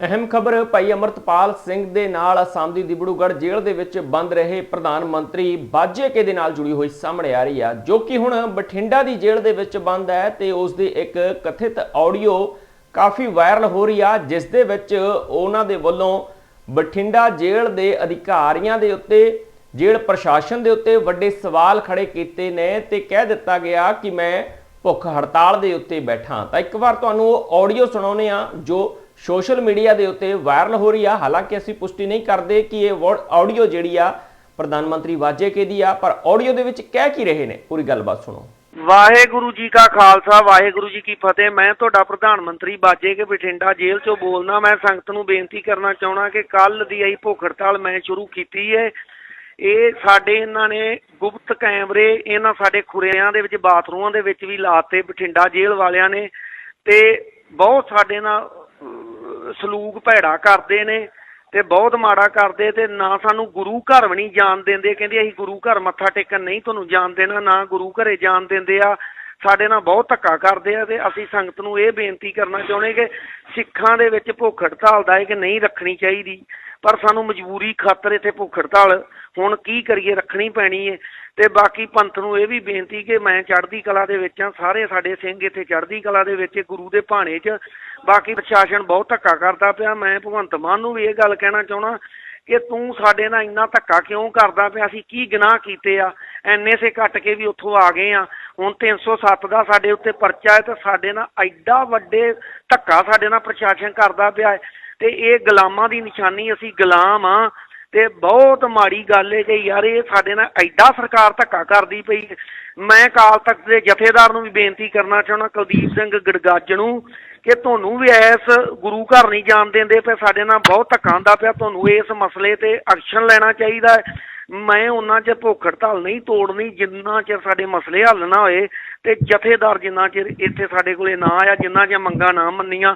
ਅਹਿਮ ਖਬਰ, ਭਾਈ ਅਮਰਤਪਾਲ ਸਿੰਘ ਦੇ ਨਾਲ ਅਸਾਮ ਦੀ ਦਿਬੜੂਗੜ੍ਹ ਜੇਲ੍ਹ ਦੇ ਵਿੱਚ ਬੰਦ ਰਹੇ ਪ੍ਰਧਾਨ ਮੰਤਰੀ ਬਾਜੇਕੇ ਦੇ ਨਾਲ ਜੁੜੀ ਹੋਈ ਸਾਹਮਣੇ ਆ ਰਹੀ ਆ, ਜੋ ਕਿ ਹੁਣ ਬਠਿੰਡਾ ਦੀ ਜੇਲ੍ਹ ਦੇ ਵਿੱਚ ਬੰਦ ਹੈ ਤੇ ਉਸ ਦੀ ਇੱਕ ਕਥਿਤ ਆਡੀਓ ਕਾਫੀ ਵਾਇਰਲ ਹੋ ਰਹੀ ਆ, ਜਿਸ ਦੇ ਵਿੱਚ ਉਹਨਾਂ ਦੇ ਵੱਲੋਂ ਬਠਿੰਡਾ ਜੇਲ੍ਹ ਦੇ ਅਧਿਕਾਰੀਆਂ ਦੇ ਉੱਤੇ, ਜੇਲ੍ਹ ਪ੍ਰਸ਼ਾਸਨ ਦੇ ਉੱਤੇ ਵੱਡੇ ਸਵਾਲ ਖੜੇ ਕੀਤੇ ਨੇ ਤੇ ਕਹਿ ਦਿੱਤਾ ਗਿਆ ਕਿ ਮੈਂ ਭੁੱਖ ਹੜਤਾਲ ਦੇ ਉੱਤੇ ਬੈਠਾ ਤਾਂ ਇੱਕ ਵਾਰ ਤੁਹਾਨੂੰ ਉਹ ਆਡੀਓ ਸੁਣਾਉਨੇ ਆ ਜੋ ਸੋਸ਼ਲ ਮੀਡੀਆ ਦੇ ਉੱਤੇ ਵਾਇਰਲ ਹੋ ਰਹੀ ਆ। ਹਾਲਾਂਕਿ ਅਸੀਂ ਪੁਸ਼ਟੀ ਨਹੀਂ ਕਰਦੇ ਕਿ ਇਹ ਆਡੀਓ ਜਿਹੜੀ ਆ, ਪ੍ਰਧਾਨ ਮੰਤਰੀ ਵਾਜੇਕੇ ਦੀ ਆ, ਪਰ ਆਡੀਓ ਦੇ ਵਿੱਚ ਕਹਿ ਕੀ ਰਹੇ ਨੇ? ਪੂਰੀ ਗੱਲਬਾਤ ਸੁਣੋ। ਵਾਹਿਗੁਰੂ ਜੀ ਕਾ ਖਾਲਸਾ, ਵਾਹਿਗੁਰੂ ਜੀ ਕੀ ਫਤਿਹ। ਮੈਂ ਤੁਹਾਡਾ ਪ੍ਰਧਾਨ ਮੰਤਰੀ ਬਾਜੇ ਕੇ ਬਠਿੰਡਾ ਜੇਲ੍ਹ ਚੋਂ ਬੋਲਣਾ ਮੈਂ ਸੰਗਤ ਨੂੰ ਬੇਨਤੀ ਕਰਨਾ ਚਾਹਣਾ ਕਿ ਕੱਲ ਦੀ ਆਈ ਭੁੱਖ ਹੜਤਾਲ ਮੈਂ ਸ਼ੁਰੂ ਕੀਤੀ ਹੈ ਇਹ ਸਾਡੇ ਇਹਨਾਂ ਨੇ ਗੁਪਤ ਕੈਮਰੇ, ਇਹਨਾਂ ਸਾਡੇ ਖੁਰਿਆਂ ਦੇ ਵਿੱਚ, ਬਾਥਰੂਮਾਂ ਦੇ ਵਿੱਚ ਵੀ ਲਾਤੇ ਬਠਿੰਡਾ ਜੇਲ੍ਹ ਵਾਲਿਆਂ ਨੇ। ਤੇ ਬਹੁਤ ਸਾਡੇ ਨਾਲ ਸਲੂਕ ਭੈੜਾ ਕਰਦੇ ਨੇ ਤੇ ਬਹੁਤ ਮਾੜਾ ਕਰਦੇ ਤੇ ਨਾ ਸਾਨੂੰ ਗੁਰੂ ਘਰ ਵੀ ਨਹੀਂ ਜਾਣ ਦਿੰਦੇ। ਕਹਿੰਦੇ ਅਸੀਂ ਗੁਰੂ ਘਰ ਮੱਥਾ ਟੇਕਣ ਨਹੀਂ ਤੁਹਾਨੂੰ ਜਾਣ ਦੇਣਾ, ਨਾ ਗੁਰੂ ਘਰੇ ਜਾਣ ਦਿੰਦੇ ਆ। ਸਾਡੇ ਨਾਲ ਬਹੁਤ ਧੱਕਾ ਕਰਦੇ ਆ ਤੇ ਅਸੀਂ ਸੰਗਤ ਨੂੰ ਇਹ ਬੇਨਤੀ ਕਰਨਾ ਚਾਹੁੰਦੇ ਕਿ ਸਿੱਖਾਂ ਦੇ ਵਿੱਚ ਭੁੱਖ ਹੜਤਾਲ ਦਾ ਇਹ ਕਿ ਨਹੀਂ ਰੱਖਣੀ ਚਾਹੀਦੀ, ਪਰ ਸਾਨੂੰ ਮਜਬੂਰੀ ਖਾਤਰ ਇੱਥੇ ਭੁੱਖ ਹੜਤਾਲ ਹੁਣ ਕੀ ਕਰੀਏ, ਰੱਖਣੀ ਪੈਣੀ ਹੈ ਤੇ ਬਾਕੀ ਪੰਥ ਨੂੰ ਇਹ ਵੀ ਬੇਨਤੀ ਕਿ ਮੈਂ ਚੜ੍ਹਦੀ ਕਲਾ ਦੇ ਵਿੱਚ ਆ, ਸਾਰੇ ਸਾਡੇ ਸਿੰਘ ਇੱਥੇ ਚੜ੍ਹਦੀ ਕਲਾ ਦੇ ਵਿੱਚ, ਗੁਰੂ ਦੇ ਭਾਣੇ 'ਚ। ਬਾਕੀ ਪ੍ਰਸ਼ਾਸਨ ਬਹੁਤ ਧੱਕਾ ਕਰਦਾ ਪਿਆ, ਮੈਂ ਭਗਵੰਤ ਮਾਨ ਨੂੰ ਵੀ ਇਹ ਗੱਲ ਕਹਿਣਾ ਚਾਹਣਾ ਕਿ ਤੂੰ ਸਾਡੇ ਨਾਲ ਇੰਨਾ ਧੱਕਾ ਕਿਉਂ ਕਰਦਾ ਪਿਆ? ਅਸੀਂ ਕੀ ਗੁਨਾਹ ਕੀਤੇ ਆ? ਐਨਏ ਸੇ ਕੱਟ ਕੇ ਵੀ ਉੱਥੋਂ ਆ ਗਏ ਆ। ਹੁਣ 307 ਦਾ ਸਾਡੇ ਉੱਤੇ ਪਰਚਾ ਹੈ ਤੇ ਸਾਡੇ ਨਾਲ ਐਡਾ ਵੱਡੇ ਧੱਕਾ ਸਾਡੇ ਨਾਲ ਪ੍ਰਸ਼ਾਸਨ ਕਰਦਾ ਪਿਆ ਹੈ। ਤੇ ਇਹ ਗੁਲਾਮਾਂ ਦੀ ਨਿਸ਼ਾਨੀ ਅਸੀਂ ਗੁਲਾਮ ਆ। ਤੇ ਬਹੁਤ ਮਾੜੀ ਗੱਲ ਹੈ ਕਿ ਯਾਰ ਇਹ ਸਾਡੇ ਨਾਲ ਐਡਾ ਸਰਕਾਰ ਧੱਕਾ ਕਰਦੀ ਪਈ ਮੈਂ ਕਾਲ ਤਖਤ ਦੇ ਜਥੇਦਾਰ ਨੂੰ ਵੀ ਬੇਨਤੀ ਕਰਨਾ ਚਾਹੁੰਦਾ, ਕੁਲਦੀਪ ਸਿੰਘ ਗੜਗੱਜ ਨੂੰ ਕਿ ਤੁਹਾਨੂੰ ਵੀ ਐਸ ਗੁਰੂ ਘਰ ਨਹੀਂ ਜਾਣ ਦਿੰਦੇ ਪਏ ਸਾਡੇ ਨਾਲ ਬਹੁਤ ਧੱਕਾ ਹੁੰਦਾ ਪਿਆ। ਤੁਹਾਨੂੰ ਇਸ ਮਸਲੇ ਤੇ ਐਕਸ਼ਨ ਲੈਣਾ ਚਾਹੀਦਾ ਮੈਂ ਉਹਨਾਂ 'ਚ ਭੁੱਖ ਹੜਤਾਲ ਨਹੀਂ ਤੋੜਨੀ, ਜਿੰਨਾ ਚਿਰ ਸਾਡੇ ਮਸਲੇ ਹੱਲ ਨਾ ਹੋਏ ਤੇ ਜਥੇਦਾਰ ਜਿੰਨਾ ਚਿਰ ਇੱਥੇ ਸਾਡੇ ਕੋਲੇ ਨਾ ਆਇਆ, ਜਿੰਨਾ ਚਿਰ ਮੰਗਾਂ ਨਾ ਮੰਨੀਆਂ,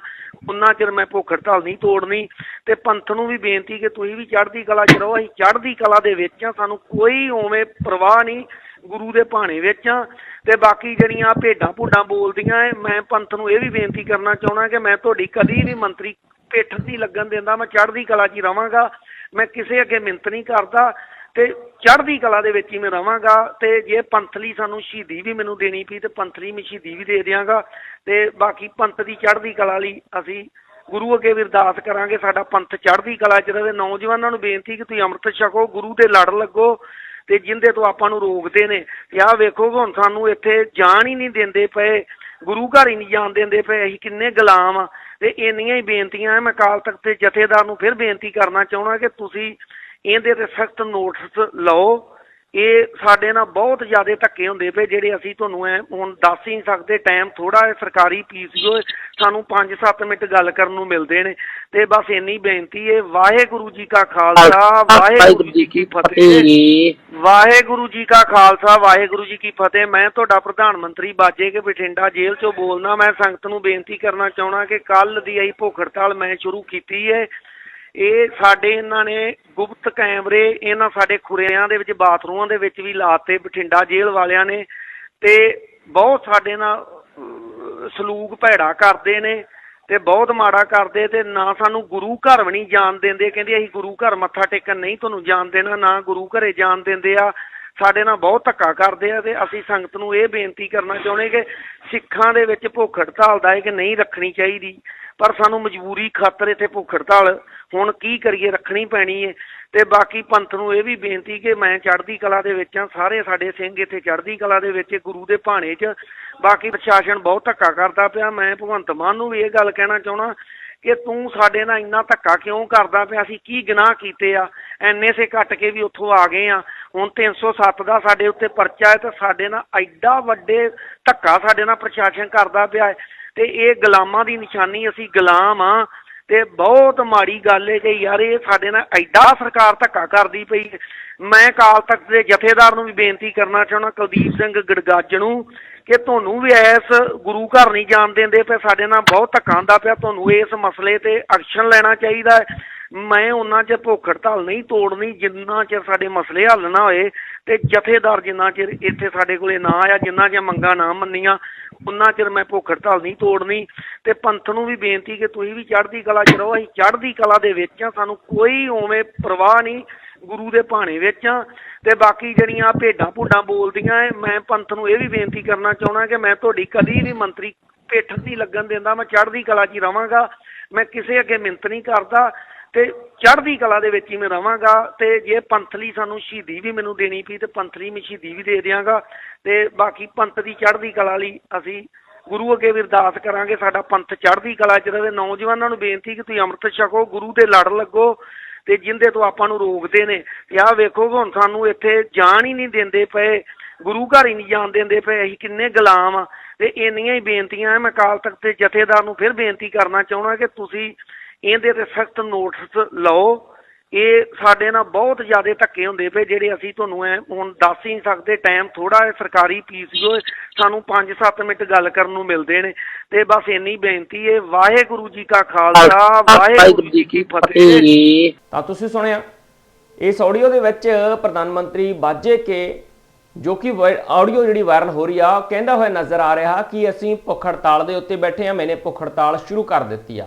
ਉਹਨਾਂ ਚਿਰ ਮੈਂ ਭੁੱਖ ਹੜਤਾਲ ਨਹੀਂ ਤੋੜਨੀ। ਤੇ ਪੰਥ ਨੂੰ ਵੀ ਬੇਨਤੀ ਕਿ ਤੁਸੀਂ ਵੀ ਚੜ੍ਹਦੀ ਕਲਾ 'ਚ ਰਹੋ। ਅਸੀਂ ਚੜ੍ਹਦੀ ਕਲਾ ਦੇ ਵਿੱਚ ਆ ਸਾਨੂੰ ਕੋਈ ਉਵੇਂ ਪ੍ਰਵਾਹ ਨਹੀਂ। ਗੁਰੂ ਦੇ ਭਾਣੇ ਵਿੱਚ ਆ ਤੇ ਬਾਕੀ ਜਿਹੜੀਆਂ ਭੇਡਾਂ ਭੂਡਾਂ ਬੋਲਦੀਆਂ ਏ ਮੈਂ ਪੰਥ ਨੂੰ ਇਹ ਵੀ ਬੇਨਤੀ ਕਰਨਾ ਚਾਹੁੰਦਾ ਕਿ ਮੈਂ ਤੁਹਾਡੀ ਕਦੀ ਵੀ ਮੰਤਰੀ ਪਿੱਠ ਨਹੀਂ ਲੱਗਣ ਦਿੰਦਾ, ਮੈਂ ਚੜ੍ਹਦੀ ਕਲਾ 'ਚ ਹੀ ਰਵਾਂਗਾ, ਮੈਂ ਕਿਸੇ ਅੱਗੇ ਮਿੰਤ ਨਹੀਂ ਕਰਦਾ ਤੇ ਚੜ੍ਹਦੀ ਕਲਾ ਦੇ ਵਿੱਚ ਹੀ ਮੈਂ ਰਵਾਂਗਾ ਤੇ ਜੇ ਪੰਥਲੀ ਸਾਨੂੰ ਸ਼ਹੀਦੀ ਵੀ ਮੈਨੂੰ ਦੇਣੀ ਪਈ ਤੇ ਪੰਥਲੀ ਮੈਂ ਸ਼ਹੀਦੀ ਵੀ ਦੇ ਦਿਆਂਗਾ ਤੇ ਬਾਕੀ ਪੰਥ ਦੀ ਚੜ੍ਹਦੀ ਕਲਾ ਲਈ ਅਸੀਂ ਗੁਰੂ ਅੱਗੇ ਵੀ ਅਰਦਾਸ ਕਰਾਂਗੇ, ਸਾਡਾ ਪੰਥ ਚੜ੍ਹਦੀ ਕਲਾ 'ਚ ਰਹੇ ਨੌਜਵਾਨਾਂ ਨੂੰ ਬੇਨਤੀ ਕਿ ਤੁਸੀਂ ਅੰਮ੍ਰਿਤ ਛਕੋ, ਗੁਰੂ ਦੇ ਲੜ ਲੱਗੋ ਤੇ ਜਿੰਦੇ ਤੋਂ ਆਪਾਂ ਨੂੰ ਰੋਕਦੇ ਨੇ। ਯਾ ਵੇਖੋ ਹੁਣ ਸਾਨੂੰ ਇੱਥੇ ਜਾਣ ਹੀ ਨਹੀਂ ਦਿੰਦੇ ਪਏ। ਗੁਰੂ ਘਰ ਹੀ ਨਹੀਂ ਜਾਣ ਦਿੰਦੇ ਪਏ। ਅਸੀਂ ਕਿੰਨੇ ਗੁਲਾਮ ਆ। ਤੇ ਇੰਨੀਆਂ ਹੀ ਬੇਨਤੀਆਂ ਹੈ ਮੈਂ ਕਾਲ ਤਖਤ ਦੇ ਜਥੇਦਾਰ ਨੂੰ ਫਿਰ ਬੇਨਤੀ ਕਰਨਾ ਚਾਹੁੰਦਾ ਕਿ ਤੁਸੀਂ ਇਹਦੇ ਤੇ ਸਖਤ ਨੋਟਿਸ ਲਓ। ਇਹ ਸਾਡੇ ਨਾਲ ਬਹੁਤ ਜ਼ਿਆਦਾ ਧੱਕੇ ਹੁੰਦੇ ਪਏ ਜਿਹੜੇ ਅਸੀਂ ਤੁਹਾਨੂੰ ਐ ਹੁਣ ਦੱਸ ਹੀ ਨਹੀਂ ਸਕਦੇ। ਟਾਈਮ ਥੋੜਾ ਹੈ ਸਰਕਾਰੀ ਪੀਸੀਓ ਸਾਨੂੰ 5-7 ਮਿੰਟ ਗੱਲ ਕਰਨ ਨੂੰ ਮਿਲਦੇ ਨੇ। ਤੇ ਬਸ ਇੰਨੀ ਬੇਨਤੀ ਹੈ। ਵਾਹਿਗੁਰੂ ਜੀ ਕਾ ਖਾਲਸਾ ਵਾਹਿਗੁਰੂ ਜੀ ਕੀ ਫਤਿਹ। ਵਾਹਿਗੁਰੂ ਜੀ ਕਾ ਖਾਲਸਾ, ਵਾਹਿਗੁਰੂ ਜੀ ਕੀ ਫਤਿਹ। ਮੈਂ ਤੁਹਾਡਾ ਪ੍ਰਧਾਨ ਮੰਤਰੀ ਬਾਜੇ ਕੇ ਬਠਿੰਡਾ ਜੇਲ੍ਹ ਚੋਂ ਬੋਲਣਾ ਮੈਂ ਸੰਗਤ ਨੂੰ ਬੇਨਤੀ ਕਰਨਾ ਚਾਹਣਾ ਕਿ ਕੱਲ ਦੀ ਆਈ ਭੁੱਖ ਹੜਤਾਲ ਮੈਂ ਸ਼ੁਰੂ ਕੀਤੀ ਹੈ ਇਹ ਸਾਡੇ ਇਹਨਾਂ ਨੇ ਗੁਪਤ ਕੈਮਰੇ, ਇਹਨਾਂ ਸਾਡੇ ਖੁਰਿਆਂ ਦੇ ਵਿੱਚ, ਬਾਥਰੂਮਾਂ ਦੇ ਵਿੱਚ ਵੀ ਲਾਤੇ ਬਠਿੰਡਾ ਜੇਲ੍ਹ ਵਾਲਿਆਂ ਨੇ। ਤੇ ਬਹੁਤ ਸਾਡੇ ਨਾਲ ਸਲੂਕ ਭੈੜਾ ਕਰਦੇ ਨੇ। ਤੇ ਬਹੁਤ ਮਾੜਾ ਕਰਦੇ ਤੇ ਨਾ ਸਾਨੂੰ ਗੁਰੂ ਘਰ ਵੀ ਨਹੀਂ ਜਾਣ ਦਿੰਦੇ। ਕਹਿੰਦੇ ਅਸੀਂ ਗੁਰੂ ਘਰ ਮੱਥਾ ਟੇਕਣ ਨਹੀਂ ਤੁਹਾਨੂੰ ਜਾਣ ਦੇਣਾ, ਨਾ ਗੁਰੂ ਘਰੇ ਜਾਣ ਦਿੰਦੇ ਆ। ਸਾਡੇ ਨਾਲ ਬਹੁਤ ਧੱਕਾ ਕਰਦੇ ਆ ਤੇ ਅਸੀਂ ਸੰਗਤ ਨੂੰ ਇਹ ਬੇਨਤੀ ਕਰਨਾ ਚਾਹੁੰਦੇ ਕਿ ਸਿੱਖਾਂ ਦੇ ਵਿੱਚ ਭੁੱਖ ਹੜਤਾਲ ਦਾ ਇਹ ਕਿ ਨਹੀਂ ਰੱਖਣੀ ਚਾਹੀਦੀ, ਪਰ ਸਾਨੂੰ ਮਜਬੂਰੀ ਖਾਤਰ ਇੱਥੇ ਭੁੱਖ ਹੜਤਾਲ ਹੁਣ ਕੀ ਕਰੀਏ, ਰੱਖਣੀ ਪੈਣੀ ਹੈ ਤੇ ਬਾਕੀ ਪੰਥ ਨੂੰ ਇਹ ਵੀ ਬੇਨਤੀ ਕਿ ਮੈਂ ਚੜ੍ਹਦੀ ਕਲਾ ਦੇ ਵਿੱਚ ਆ ਸਾਰੇ ਸਾਡੇ ਸਿੰਘ ਇੱਥੇ ਚੜ੍ਹਦੀ ਕਲਾ ਦੇ ਵਿੱਚ, ਗੁਰੂ ਦੇ ਭਾਣੇ 'ਚ। ਬਾਕੀ ਪ੍ਰਸ਼ਾਸਨ ਬਹੁਤ ਧੱਕਾ ਕਰਦਾ ਪਿਆ, ਮੈਂ ਭਗਵੰਤ ਮਾਨ ਨੂੰ ਵੀ ਇਹ ਗੱਲ ਕਹਿਣਾ ਚਾਹਣਾ ਕਿ ਤੂੰ ਸਾਡੇ ਨਾਲ ਇੰਨਾ ਧੱਕਾ ਕਿਉਂ ਕਰਦਾ ਪਿਆ? ਅਸੀਂ ਕੀ ਗੁਨਾਹ ਕੀਤੇ ਆ? ਐਨਏ ਸੇ ਕੱਟ ਕੇ ਵੀ ਉੱਥੋਂ ਆ ਗਏ ਆ। ਹੁਣ 307 ਦਾ ਸਾਡੇ ਉੱਤੇ ਪਰਚਾ ਹੈ ਤੇ ਸਾਡੇ ਨਾਲ ਐਡਾ ਵੱਡੇ ਧੱਕਾ ਸਾਡੇ ਨਾਲ ਪ੍ਰਸ਼ਾਸਨ ਕਰਦਾ ਪਿਆ ਹੈ ਤੇ ਇਹ ਗੁਲਾਮਾਂ ਦੀ ਨਿਸ਼ਾਨੀ ਅਸੀਂ ਗੁਲਾਮ ਆ ਤੇ ਬਹੁਤ ਮਾੜੀ ਗੱਲ ਹੈ ਕਿ ਯਾਰ ਇਹ ਸਾਡੇ ਨਾਲ ਐਡਾ ਸਰਕਾਰ ਧੱਕਾ ਕਰਦੀ ਪਈ ਮੈਂ ਕਾਲ ਤਖਤ ਦੇ ਜਥੇਦਾਰ ਨੂੰ ਵੀ ਬੇਨਤੀ ਕਰਨਾ ਚਾਹੁੰਦਾ, ਕੁਲਦੀਪ ਸਿੰਘ ਗੜਗੱਜ ਨੂੰ ਕਿ ਤੁਹਾਨੂੰ ਵੀ ਐਸ ਗੁਰੂ ਘਰ ਨਹੀਂ ਜਾਣ ਦਿੰਦੇ ਪਏ ਸਾਡੇ ਨਾਲ ਬਹੁਤ ਧੱਕਾ ਹੁੰਦਾ ਪਿਆ, ਤੁਹਾਨੂੰ ਇਸ ਮਸਲੇ ਤੇ ਐਕਸ਼ਨ ਲੈਣਾ ਚਾਹੀਦਾ ਹੈ। ਮੈਂ ਉਹਨਾਂ 'ਚ ਭੁੱਖ ਹੜਤਾਲ ਨਹੀਂ ਤੋੜਨੀ, ਜਿੰਨਾ ਚਿਰ ਸਾਡੇ ਮਸਲੇ ਹੱਲ ਨਾ ਹੋਏ ਤੇ ਜਥੇਦਾਰ ਜਿੰਨਾ ਚਿਰ ਇੱਥੇ ਸਾਡੇ ਕੋਲੇ ਨਾ ਆਇਆ, ਜਿੰਨਾ ਚਿਰ ਮੰਗਾਂ ਨਾ ਮੰਨੀਆਂ, ਉਹਨਾਂ ਚਿਰ ਮੈਂ ਭੁੱਖ ਹੜਤਾਲ ਨਹੀਂ ਤੋੜਨੀ। ਤੇ ਪੰਥ ਨੂੰ ਵੀ ਬੇਨਤੀ ਕਿ ਤੁਸੀਂ ਵੀ ਚੜ੍ਹਦੀ ਕਲਾ 'ਚ ਰਹੋ, ਅਸੀਂ ਚੜ੍ਹਦੀ ਕਲਾ ਦੇ ਵਿੱਚ ਆ ਸਾਨੂੰ ਕੋਈ ਉਵੇਂ ਪ੍ਰਵਾਹ ਨਹੀਂ, ਗੁਰੂ ਦੇ ਭਾਣੇ ਵਿੱਚ ਆ ਤੇ ਬਾਕੀ ਜਿਹੜੀਆਂ ਭੇਡਾਂ ਭੂਡਾਂ ਬੋਲਦੀਆਂ ਏ ਮੈਂ ਪੰਥ ਨੂੰ ਇਹ ਵੀ ਬੇਨਤੀ ਕਰਨਾ ਚਾਹਣਾ ਕਿ ਮੈਂ ਤੁਹਾਡੀ ਕਦੀ ਵੀ ਮੰਤਰੀ ਪੇਠ ਨਹੀਂ ਲੱਗਣ ਦਿੰਦਾ, ਮੈਂ ਚੜ੍ਹਦੀ ਕਲਾ 'ਚ ਹੀ ਰਵਾਂਗਾ। ਮੈਂ ਕਿਸੇ ਅੱਗੇ ਮਿੰਤ ਨਹੀਂ ਕਰਦਾ। ਤੇ ਚੜ੍ਹਦੀ ਕਲਾ ਦੇ ਵਿੱਚ ਹੀ ਮੈਂ ਰਵਾਂਗਾ ਤੇ ਜੇ ਪੰਥਲੀ ਸਾਨੂੰ ਸ਼ਹੀਦੀ ਵੀ ਮੈਨੂੰ ਦੇਣੀ ਪਈ ਤੇ ਪੰਥਲੀ ਮੈਂ ਸ਼ਹੀਦੀ ਵੀ ਦੇ ਦਿਆਂਗਾ ਤੇ ਬਾਕੀ ਪੰਥ ਦੀ ਚੜ੍ਹਦੀ ਕਲਾ ਲਈ ਅਸੀਂ ਗੁਰੂ ਅੱਗੇ ਵੀ ਅਰਦਾਸ ਕਰਾਂਗੇ, ਸਾਡਾ ਪੰਥ ਚੜ੍ਹਦੀ ਕਲਾ 'ਚ ਰਹੇ। ਨੌਜਵਾਨਾਂ ਨੂੰ ਬੇਨਤੀ ਕਿ ਤੁਸੀਂ ਅੰਮ੍ਰਿਤ ਛਕੋ, ਗੁਰੂ ਦੇ ਲੜ ਲੱਗੋ ਤੇ ਜਿੰਦੇ ਤੋਂ ਆਪਾਂ ਨੂੰ ਰੋਕਦੇ ਨੇ। ਤੇ ਆਹ ਵੇਖੋ ਹੁਣ ਸਾਨੂੰ ਇੱਥੇ ਜਾਣ ਹੀ ਨਹੀਂ ਦਿੰਦੇ ਪਏ, ਗੁਰੂ ਘਰ ਹੀ ਨਹੀਂ ਜਾਣ ਦਿੰਦੇ ਪਏ, ਅਸੀਂ ਕਿੰਨੇ ਗੁਲਾਮ ਆ। ਤੇ ਇੰਨੀਆਂ ਹੀ ਬੇਨਤੀਆਂ ਮੈਂ ਅਕਾਲ ਤਖਤ ਦੇ ਜਥੇਦਾਰ ਨੂੰ ਫਿਰ ਬੇਨਤੀ ਕਰਨਾ ਚਾਹਣਾ ਕਿ ਤੁਸੀਂ ਇਹਦੇ ਤੇ ਸਖਤ ਨੋਟਿਸ ਲਓ। ਇਹ ਸਾਡੇ ਨਾਲ ਬਹੁਤ ਜ਼ਿਆਦਾ ਧੱਕੇ ਹੁੰਦੇ ਪਏ ਜਿਹੜੇ ਅਸੀਂ ਤੁਹਾਨੂੰ ਐ ਹੁਣ ਦੱਸ ਹੀ ਨਹੀਂ ਸਕਦੇ। ਟਾਈਮ ਥੋੜਾ ਹੈ ਸਰਕਾਰੀ ਪੀਸੀਓ ਸਾਨੂੰ 5-7 ਮਿੰਟ ਗੱਲ ਕਰਨ ਨੂੰ ਮਿਲਦੇ ਨੇ। ਤੇ ਬਸ ਇੰਨੀ ਬੇਨਤੀ ਹੈ ਵਾਹਿਗੁਰੂ ਜੀ ਕਾ ਖਾਲਸਾ ਵਾਹਿਗੁਰੂ ਜੀ ਕੀ ਫਤਿਹ। ਤਾਂ ਤੁਸੀਂ ਸੁਣਿਆ ਇਸ ਆਡੀਓ ਦੇ ਵਿੱਚ ਪ੍ਰਧਾਨ ਮੰਤਰੀ ਬਾਜੇ ਕੇ ਜੋ ਕਿ ਆਡੀਓ ਜਿਹੜੀ ਵਾਇਰਲ ਹੋ ਰਹੀ ਆ ਕਹਿੰਦਾ ਹੋਇਆ ਨਜ਼ਰ ਆ ਰਿਹਾ ਕਿ ਅਸੀਂ ਭੁੱਖ ਹੜਤਾਲ ਦੇ ਉੱਤੇ ਬੈਠੇ ਆ ਮੈਨੇ ਭੁੱਖ ਹੜਤਾਲ ਸ਼ੁਰੂ ਕਰ ਦਿੱਤੀ ਆ।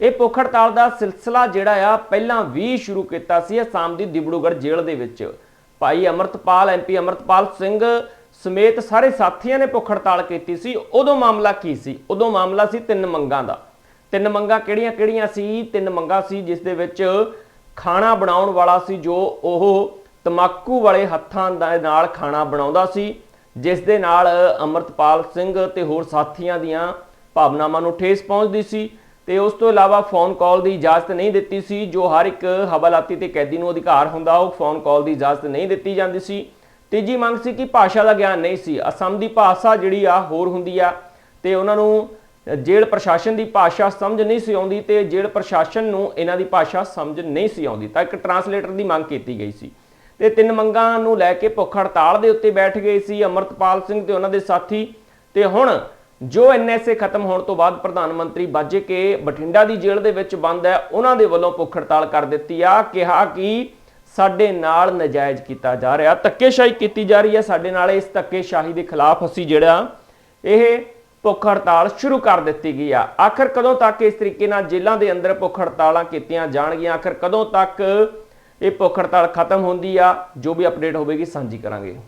ਇਹ ਭੁੱਖ ਹੜਤਾਲ ਦਾ ਸਿਲਸਿਲਾ ਜਿਹੜਾ ਆ, ਪਹਿਲਾਂ ਵੀ ਸ਼ੁਰੂ ਕੀਤਾ ਸੀ ਅਸਾਮ ਦੀ ਦਿਬੜੂਗੜ੍ਹ ਜੇਲ੍ਹ ਦੇ ਵਿੱਚ। ਭਾਈ ਅਮਰਤਪਾਲ ਐਮਪੀ ਅਮਰਤਪਾਲ ਸਿੰਘ ਸਮੇਤ ਸਾਰੇ ਸਾਥੀਆਂ ਨੇ ਭੁੱਖ ਹੜਤਾਲ ਕੀਤੀ ਸੀ। ਉਦੋਂ ਮਾਮਲਾ ਕੀ ਸੀ? ਉਦੋਂ ਮਾਮਲਾ ਸੀ ਤਿੰਨ ਮੰਗਾਂ ਦਾ। ਤਿੰਨ ਮੰਗਾਂ ਕਿਹੜੀਆਂ-ਕਿਹੜੀਆਂ ਸੀ? ਤਿੰਨ ਮੰਗਾਂ ਸੀ ਜਿਸ ਦੇ ਵਿੱਚ ਖਾਣਾ ਬਣਾਉਣ ਵਾਲਾ ਸੀ ਜੋ ਉਹ ਤਮਾਕੂ ਵਾਲੇ ਹੱਥਾਂ ਦੇ ਨਾਲ ਖਾਣਾ ਬਣਾਉਂਦਾ ਸੀ, ਜਿਸ ਦੇ ਨਾਲ ਅਮਰਤਪਾਲ ਸਿੰਘ ਤੇ ਹੋਰ ਸਾਥੀਆਂ ਦੀਆਂ ਭਾਵਨਾਵਾਂ ਨੂੰ ਠੇਸ ਪਹੁੰਚਦੀ ਸੀ। ਤੇ ਉਸ ਤੋਂ ਇਲਾਵਾ ਫੋਨ ਕਾਲ ਦੀ ਇਜਾਜ਼ਤ ਨਹੀਂ ਦਿੱਤੀ ਸੀ, ਜੋ ਹਰ ਇੱਕ ਹਵਾਲਾਤੀ ਤੇ ਕੈਦੀ ਨੂੰ ਅਧਿਕਾਰ ਹੁੰਦਾ, ਉਹ ਫੋਨ ਕਾਲ ਦੀ ਇਜਾਜ਼ਤ ਨਹੀਂ ਦਿੱਤੀ ਜਾਂਦੀ ਸੀ। ਤੀਜੀ ਮੰਗ ਸੀ ਕਿ ਭਾਸ਼ਾ ਦਾ ਗਿਆਨ ਨਹੀਂ ਸੀ। ਅਸਮ ਦੀ ਭਾਸ਼ਾ ਜਿਹੜੀ ਆ, ਹੋਰ ਹੁੰਦੀ ਆ ਤੇ ਉਹਨਾਂ ਨੂੰ ਜੇਲ੍ਹ ਪ੍ਰਸ਼ਾਸਨ ਦੀ ਭਾਸ਼ਾ ਸਮਝ ਨਹੀਂ ਸੀ ਆਉਂਦੀ ਤੇ ਜੇਲ੍ਹ ਪ੍ਰਸ਼ਾਸਨ ਨੂੰ ਇਹਨਾਂ ਦੀ ਭਾਸ਼ਾ ਸਮਝ ਨਹੀਂ ਸੀ ਆਉਂਦੀ। ਤਾਂ ਇੱਕ ਟਰਾਂਸਲੇਟਰ ਦੀ ਮੰਗ ਕੀਤੀ ਗਈ ਸੀ। ਤੇ ਤਿੰਨ ਮੰਗਾਂ ਨੂੰ ਲੈ ਕੇ ਭੁੱਖ ਹੜਤਾਲ ਦੇ ਉੱਤੇ ਬੈਠ ਗਏ ਸੀ ਅਮਰਤਪਾਲ ਸਿੰਘ ਤੇ ਉਹਨਾਂ ਦੇ ਸਾਥੀ। ਤੇ ਹੁਣ ਜੋ ਐਨਐਸਏ ਖਤਮ ਹੋਣ ਤੋਂ ਬਾਅਦ ਪ੍ਰਧਾਨ ਮੰਤਰੀ ਬਾਜੇ ਕੇ ਬਠਿੰਡਾ ਦੀ ਜੇਲ੍ਹ ਦੇ ਵਿੱਚ ਬੰਦ ਹੈ, ਉਹਨਾਂ ਦੇ ਵੱਲੋਂ ਭੁੱਖ ਹੜਤਾਲ ਕਰ ਦਿੱਤੀ ਆ, ਕਿਹਾ ਕਿ ਸਾਡੇ ਨਾਲ ਨਜਾਇਜ਼ ਕੀਤਾ ਜਾ ਰਿਹਾ, ਧੱਕੇਸ਼ਾਹੀ ਕੀਤੀ ਜਾ ਰਹੀ ਹੈ, ਸਾਡੇ ਨਾਲ ਇਸ ਧੱਕੇਸ਼ਾਹੀ ਦੇ ਖਿਲਾਫ ਅਸੀਂ ਜਿਹੜਾ ਇਹ ਭੁੱਖ ਹੜਤਾਲ ਸ਼ੁਰੂ ਕਰ ਦਿੱਤੀ ਗਈ ਆ। ਆਖਰ ਕਦੋਂ ਤੱਕ ਇਸ ਤਰੀਕੇ ਨਾਲ ਜੇਲ੍ਹਾਂ ਦੇ ਅੰਦਰ ਭੁੱਖ ਹੜਤਾਲਾਂ ਕੀਤੀਆਂ ਜਾਣਗੀਆਂ? ਆਖਰ ਕਦੋਂ ਤੱਕ ਇਹ ਭੁੱਖ ਹੜਤਾਲ ਖਤਮ ਹੁੰਦੀ ਆ? ਜੋ ਵੀ ਅਪਡੇਟ ਹੋਵੇਗੀ, ਸਾਂਝੀ ਕਰਾਂਗੇ।